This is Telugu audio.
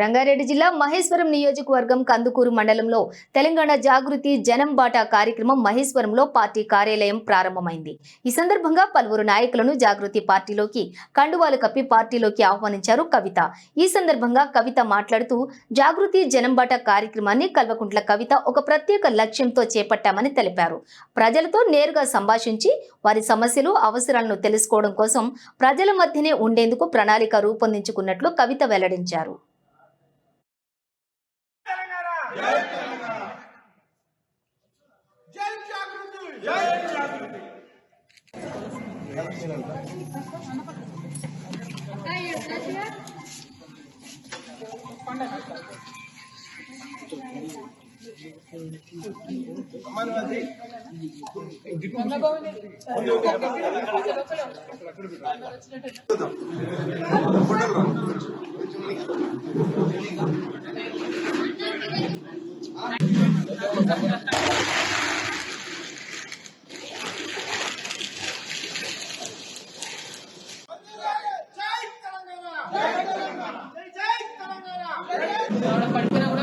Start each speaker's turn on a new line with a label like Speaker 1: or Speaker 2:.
Speaker 1: రంగారెడ్డి జిల్లా మహేశ్వరం నియోజకవర్గం కందుకూరు మండలంలో తెలంగాణ జాగృతి జనం బాటా కార్యక్రమం మహేశ్వరంలో పార్టీ కార్యాలయం ప్రారంభమైంది. ఈ సందర్భంగా పలువురు నాయకులను జాగృతి పార్టీలోకి కండువాలు కప్పి పార్టీలోకి ఆహ్వానించారు కవిత. ఈ సందర్భంగా కవిత మాట్లాడుతూ జాగృతి జనం బాటా కార్యక్రమాన్ని కల్వకుంట్ల కవిత ఒక ప్రత్యేక లక్ష్యంతో చేపట్టామని తెలిపారు. ప్రజలతో నేరుగా సంభాషించి వారి సమస్యలు అవసరాలను తెలుసుకోవడం కోసం ప్రజల మధ్యనే ఉండేందుకు ప్రణాళిక రూపొందించుకున్నట్లు కవిత వెల్లడించారు.
Speaker 2: జై జాగృతి జై జాగృతి జై తెలంగాణ జై తెలంగాణ జై తెలంగాణ